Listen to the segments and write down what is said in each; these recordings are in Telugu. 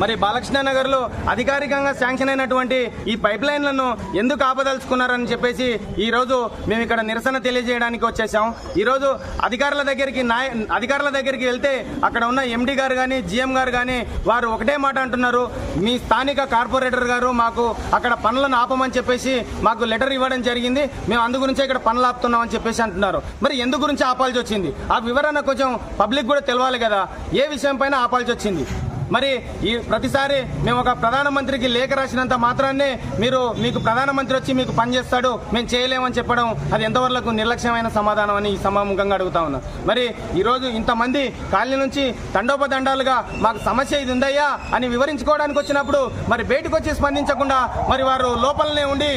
మరి బాలకృష్ణ నగర్లో అధికారికంగా శాంక్షన్ అయినటువంటి ఈ పైప్ లైన్లను ఎందుకు ఆపదలుచుకున్నారని చెప్పేసి ఈ రోజు మేము ఇక్కడ నిరసన తెలియజేయడానికి వచ్చేసాం ఈ రోజు అధికారుల దగ్గరికి నాయ అధికారుల దగ్గరికి వెళ్తే అక్కడ ఉన్న ఎండి గారు కానీ జిఎం గారు కానీ వారు ఒకటే మాట అంటున్నారు. మీ స్థానిక కార్పొరేటర్ గారు మాకు అక్కడ పనులను ఆపమని చెప్పేసి మాకు లెటర్ ఇవ్వడం జరిగింది. మేము అందు గురించే ఇక్కడ పనులు ఆపుతున్నాం అని చెప్పేసి అంటున్నారు. మరి ఎందు గురించి ఆపాల్సి వచ్చింది? ఆ వివరణ కొంచెం పబ్లిక్ కూడా తెలవాలి కదా. ఏ విషయం పైన ఆపాల్సి వచ్చింది? మరి ఈ ప్రతిసారి మేము ఒక ప్రధానమంత్రికి లేఖ రాసినంత మాత్రాన్నే మీరు మీకు ప్రధానమంత్రి వచ్చి మీకు పని చేస్తాడు మేము చేయలేమని చెప్పడం అది ఎంతవరకు నిర్లక్ష్యమైన సమాధానం అని ఈ సమాముఖంగా అడుగుతా ఉన్నా. మరి ఈరోజు ఇంతమంది కాలనీ నుంచి తండోపదండాలుగా మాకు సమస్య ఇది ఉందయ్యా అని వివరించుకోవడానికి వచ్చినప్పుడు మరి బయటకు వచ్చి స్పందించకుండా మరి వారు లోపలనే ఉండి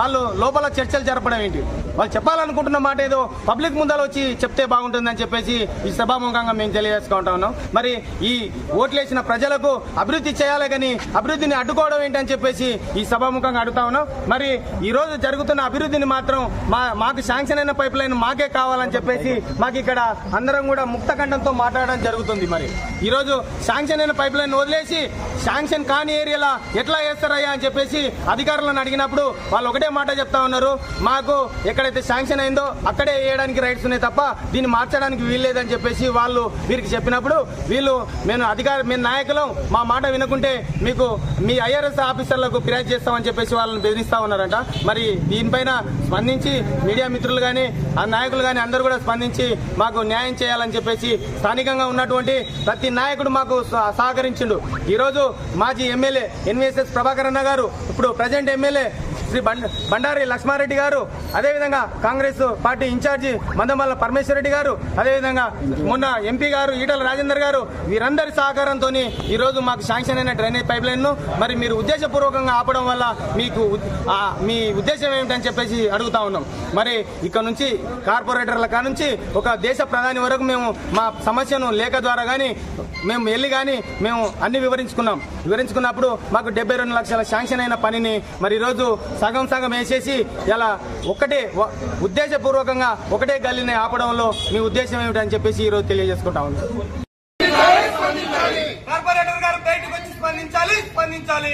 వాళ్ళు లోపల చర్చలు జరపడం ఏంటి? వాళ్ళు చెప్పాలనుకుంటున్న మాట ఏదో పబ్లిక్ ముందర వచ్చి చెప్తే బాగుంటుందని చెప్పేసి ఈ సభాముఖంగా మేము తెలియజేసుకుంటా ఉన్నాం. మరి ఈ ఓట్లేసిన ప్రజలకు అభివృద్ధి చేయాలి కానీ అభివృద్ధిని అడ్డుకోవడం ఏంటని చెప్పేసి ఈ సభాముఖంగా అడుగుతా ఉన్నాం. మరి ఈ రోజు జరుగుతున్న అభివృద్ధిని మాత్రం మా మాకు శాంక్షన్ అయిన పైప్ లైన్ మాకే కావాలని చెప్పేసి మాకు ఇక్కడ అందరం కూడా ముక్తఖండంతో మాట్లాడడం జరుగుతుంది మరి. ఈ రోజు శాంక్షన్ అయిన పైప్ లైన్ వదిలేసి శాంక్షన్ కాని ఏరియాలో ఎట్లా వేస్తారయ్యా అని చెప్పేసి అధికారులను అడిగినప్పుడు వాళ్ళు ఒకటే మాట చెప్తా ఉన్నారు. మాకు ఎక్కడైతే శాంక్షన్ అయిందో అక్కడే వేయడానికి రైట్స్ ఉన్నాయి తప్ప దీన్ని మార్చడానికి వీల్లేదని చెప్పేసి వాళ్ళు వీరికి చెప్పినప్పుడు వీళ్ళు మేము అధికార మేము నాయకులం. మా మాట వినకుంటే మీకు మీ ఐఆర్ఎస్ ఆఫీసర్లకు ఫిర్యాదు చేస్తామని చెప్పేసి వాళ్ళని బెదిరిస్తా ఉన్నారంట. మరి దీనిపైన స్పందించి మీడియా మిత్రులు కానీ ఆ నాయకులు కానీ అందరూ కూడా స్పందించి మాకు న్యాయం చేయాలని చెప్పేసి స్థానికంగా ఉన్నటువంటి ప్రతి నాయకుడు మాకు సహ- సహకరించిండు. ఈరోజు మాజీ ఎమ్మెల్యే ఎన్విఎస్ఎస్ ప్రభాకర్ అన్న గారు ఇప్పుడు ప్రజెంట్ ఎమ్మెల్యే శ్రీ బండ బండారి లక్ష్మారెడ్డి గారు అదేవిధంగా కాంగ్రెస్ పార్టీ ఇన్ఛార్జి మందమల్ల పరమేశ్వర రెడ్డి గారు అదేవిధంగా మొన్న ఎంపీ గారు ఈటల రాజేందర్ గారు వీరందరి సహకారంతో ఈ రోజు మాకు శాంక్షన్ అయిన డ్రైనేజ్ పైప్ లైన్ను మరి మీరు ఉద్దేశపూర్వకంగా ఆపడం వల్ల మీకు మీ ఉద్దేశం ఏమిటని చెప్పేసి అడుగుతా ఉన్నాం. మరి ఇక్కడ నుంచి కార్పొరేటర్ల కా నుంచి ఒక దేశ ప్రధాని వరకు మేము మా సమస్యను లేఖ ద్వారా కానీ మేము వెళ్ళి కానీ మేము అన్ని వివరించుకున్నాం. వివరించుకున్నప్పుడు మాకు డెబ్బై రెండు లక్షల శాంక్షన్ అయిన పనిని మరి ఈరోజు సగం సగం వేసేసి ఇలా ఒకటే ఉద్దేశపూర్వకంగా ఒకటే గల్లీని ఆపడంలో మీ ఉద్దేశం ఏమిటని చెప్పేసి ఈరోజు తెలియజేసుకుంటా ఉన్నాం. కార్పొరేటర్ గారు బయటకు వచ్చి స్పందించాలి స్పందించాలి.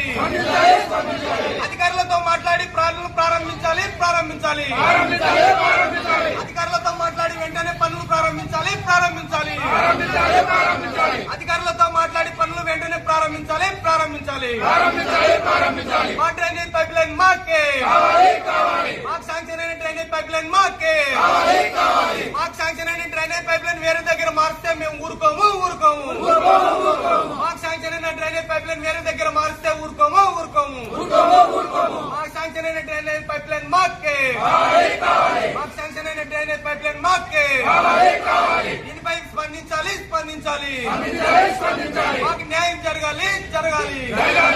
అధికారులతో మాట్లాడి ప్రారంభించాలి ప్రారంభించాలి. అధికారులతో మాట్లాడి వెంటనే పనులు ప్రారంభించాలి ప్రారంభించాలి అధికారులతో మాట్లాడి పనులు వెంటనే ప్రారంభించాలి. ప్రారంభించాలి మా డ్రైనేజ్ పైప్ లైన్ మాకే. మాకు శాంక్షన్ అయిన డ్రైనేజ్ పైప్ లైన్ మాకే. మాకు శాంక్షన్ అయిన డ్రైనేజ్ పైప్ లైన్ వేరే దగ్గర మారిస్తే మేము ఊరుకోము ఊరుకోము. మాకు శాంక్షన్ అయిన డ్రైనేజ్ పైప్ లైన్ వేరే దగ్గర మారిస్తే ఊరుకోము ఊరుకోము. మాకు శాంక్షన్ అయిన డ్రైనేజ్ పైప్ లైన్ మాకే. మాకు శాంక్షన్ అయిన డ్రైనేజ్ పైప్ లైన్ మాకే. దీనిపై స్పందించాలి స్పందించాలి. న్యాయం జరగాలి